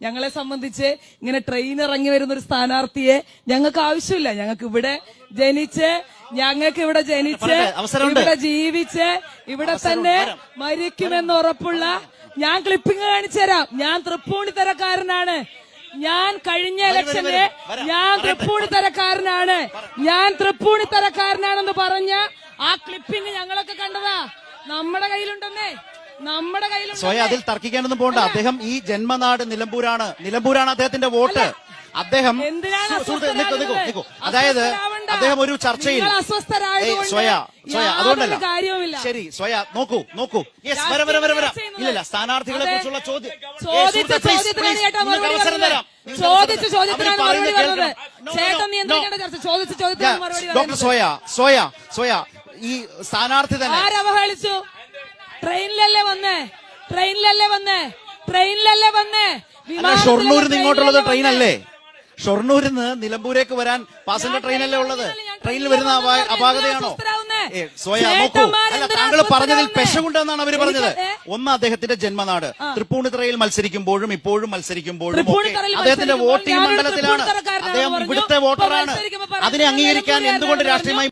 ഞങ്ങളെ സംബന്ധിച്ച് ഇങ്ങനെ ട്രെയിൻ ഇറങ്ങി വരുന്ന ഒരു സ്ഥാനാർത്ഥിയെ ഞങ്ങൾക്ക് ആവശ്യമില്ല. ഞങ്ങൾക്ക് ഇവിടെ ജനിച്ച് ഞങ്ങൾക്ക് ഇവിടെ ജനിച്ച് ഇവിടെ ജീവിച്ച് ഇവിടെ തന്നെ മരിക്കുമെന്ന് ഉറപ്പുള്ള ഞാൻ ക്ലിപ്പിംഗ് കാണിച്ചു തരാം. ഞാൻ തൃപ്പൂണിത്തരക്കാരനാണ്. ഞാൻ കഴിഞ്ഞ ഇലക്ഷന് ഞാൻ. തൃപ്പൂണിത്തരക്കാരനാണ്. ഞാൻ തൃപ്പൂണിത്തരക്കാരനാണെന്ന് പറഞ്ഞ ആ ക്ലിപ്പിംഗ് ഞങ്ങളൊക്കെ കണ്ടതാ. നമ്മുടെ കയ്യിലുണ്ടെന്നേ. നമ്മുടെ സ്വയം കയ്യിലുണ്ട് അതിൽ തർക്കിക്കാനൊന്നും പോകണ്ട അദ്ദേഹം ഈ ജന്മനാട് നിലമ്പൂരാണ്. നിലമ്പൂരാണ് അദ്ദേഹത്തിന്റെ വോട്ട്. അദ്ദേഹം. അതായത്. അദ്ദേഹം ഒരു ചർച്ചയിൽ സ്വയ സ്വയ അതുകൊണ്ടല്ല. ശരി സ്വയ നോക്കൂ നോക്കൂ. യെസ് വര വര വര വര. ഇല്ലല്ല സ്ഥാനാർത്ഥികളെ കുറിച്ചുള്ള ചോദ്യം. അവസരം തരാം. ചോദിച്ച ചോദ്യത്തിനാണ് മറുപടി പറഞ്ഞത്. ചേട്ടൻ നിയന്ത്രിക്കേണ്ട ചർച്ച. ചോദിച്ച ചോദ്യത്തിനാണ് മറുപടി ഡോക്ടർ സോയ സോയ സോയ ഈ സ്ഥാനാർത്ഥി തന്നെ ആരവഹേളിച്ചു? ട്രെയിനിലല്ലേ വന്നേ? ട്രെയിനിലല്ലേ വന്നേ? ട്രെയിനിലല്ലേ വന്നേ? ഷൊർണൂരിൽ നിന്ന് ഇങ്ങോട്ടുള്ളത് ട്രെയിൻ ട്രെയിനിലല്ലേ അല്ലേ ഷൊർണൂരിൽ നിന്ന് നിലമ്പൂരേക്ക് വരാൻ പാസഞ്ചർ ട്രെയിനല്ലേ ഉള്ളത്? ട്രെയിനിൽ വരുന്ന അപാ- അപാകതയാണോ? താങ്കൾ പറഞ്ഞതിൽ പെശകുണ്ടെന്നാണ് അവർ പറഞ്ഞത്. ഒന്ന് അദ്ദേഹത്തിന്റെ ജന്മനാട്. തൃപ്പൂണിത്തറയിൽ മത്സരിക്കുമ്പോഴും ഇപ്പോഴും മത്സരിക്കുമ്പോഴും ഒക്കെ അദ്ദേഹത്തിന്റെ വോട്ടിംഗ് മണ്ഡലത്തിലാണ്. അദ്ദേഹം. ഇവിടുത്തെ വോട്ടറാണ്. അതിനെ അംഗീകരിക്കാൻ എന്തുകൊണ്ട്. രാഷ്ട്രീയമായി